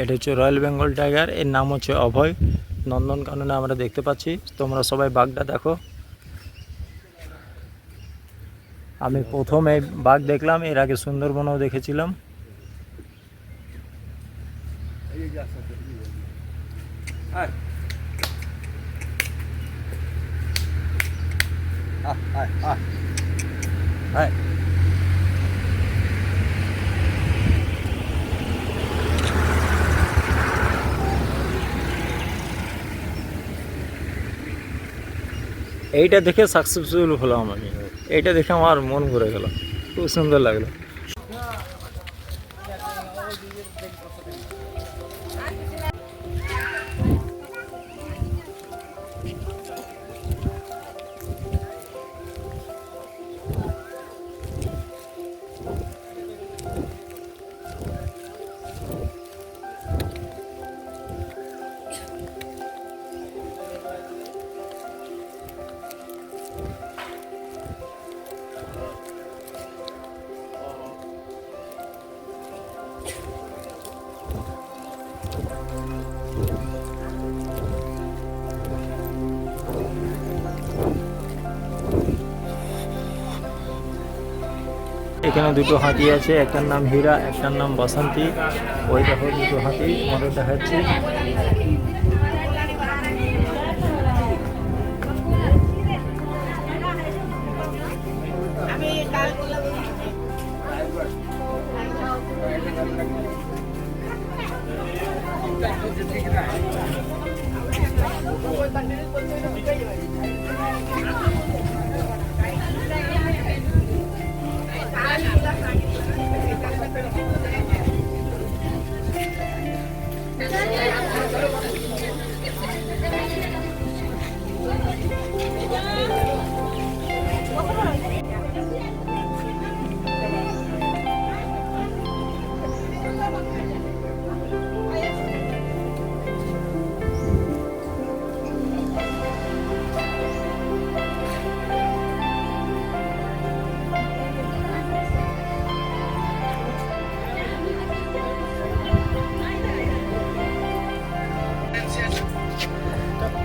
এটা হচ্ছে royal Bengal tiger, এর নাম হচ্ছে অভয়। নন্দনকাননে আমরা দেখতে পাচ্ছি। তোমরা সবাই বাঘটা দেখো। আমি প্রথম এই বাঘ দেখলাম, এর আগে সুন্দরবনেও দেখেছিলাম। এইটা দেখে সাকসেসফুল হলাম আমি। এইটা দেখে আমার মন ভরে গেল। খুব সুন্দর লাগল। এখানে দুটো হাতি আছে, একটার নাম হীরা, একটার নাম বসন্তী। ওই দেখো দুটো হাতি, তোমাদের দেখাচ্ছি।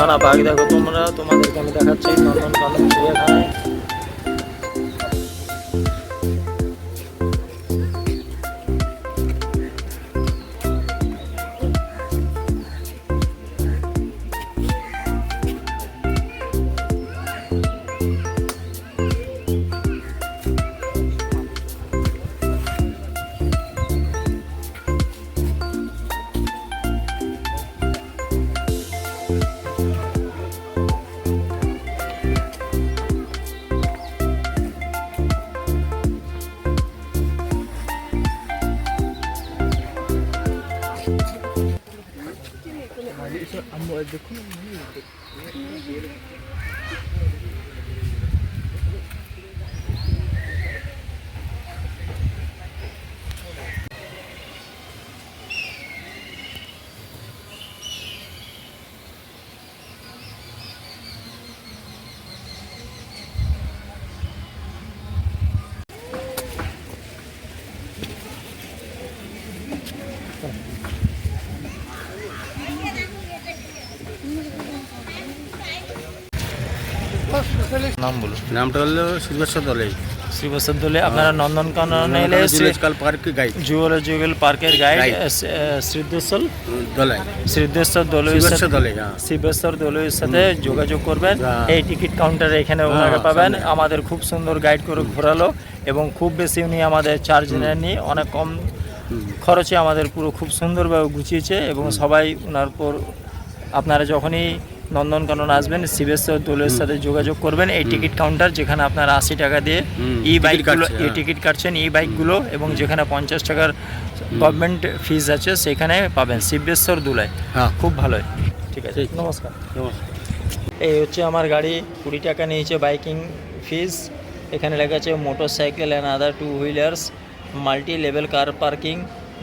দুখানা বাঘ দেখো তোমরা। তোমাদেরকে আমি দেখাচ্ছি Olha, comida. নাম বলুন নামটা হলো শ্রীবৎসর শ্রীবৎসর দলে আপনারা নন্দনকাননে এলে গাইড জুওলজিক্যাল পার্কের গাইড. শ্রীদেশ্বর শ্রীদেশ্বর দলে। হ্যাঁ। শিবেশ্বর দলের সাথে যোগাযোগ করবেন। হ্যাঁ। এই টিকিট কাউন্টারে এখানে হ্যাঁ, পাবেন। আমাদের খুব সুন্দর গাইড করে ঘোরালো এবং খুব বেশি উনি আমাদের চার্জ নেননি। অনেক কম খরচে আমাদের পুরো খুব সুন্দরভাবে গুছিয়েছে এবং সবাই ওনার পর আপনারা যখনই নন্দনকানন আসবেন শিবেশ্বর দোলের সাথে যোগাযোগ করবেন। এই টিকিট কাউন্টার যেখানে আপনার আশি টাকা দিয়ে ই বাইকগুলো ই। টিকিট কাটছেন ই বাইকগুলো এবং যেখানে পঞ্চাশ টাকার গভর্নমেন্ট ফিজ আছে সেখানে পাবেন। শিবেশ্বর দুলায়। হ্যাঁ। খুব ভালোই ঠিক আছে নমস্কার। নমস্কার। এই হচ্ছে আমার গাড়ি কুড়ি টাকা নিয়েছে বাইকিং ফিজ এখানে লেখা আছে motorcycle and other two wheelers multi level car parking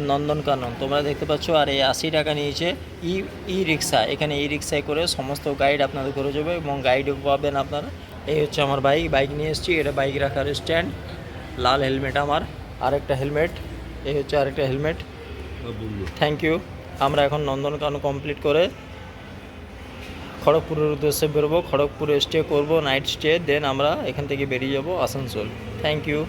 Nandankanan. তোমরা দেখতে পাচ্ছ, আর এই আশি টাকা নিয়েছে ই ই রিক্সা এখানে ই রিক্সায় করে সমস্ত গাইড আপনাদের করে যাবে এবং গাইডও পাবেন আপনারা। এই হচ্ছে আমার বাইক। বাইক নিয়ে এসেছি। এটা বাইক রাখার স্ট্যান্ড। লাল হেলমেট আমার। আরেকটা হেলমেট। এই হচ্ছে আরেকটা হেলমেট। থ্যাংক ইউ আমরা এখন নন্দনকানন কমপ্লিট করে খড়গপুরের উদ্দেশ্যে বেরোবো। খড়গপুরে স্টে করব। নাইট স্টে দেন আমরা এখান থেকে বেরিয়ে যাব আসানসোল। Thank you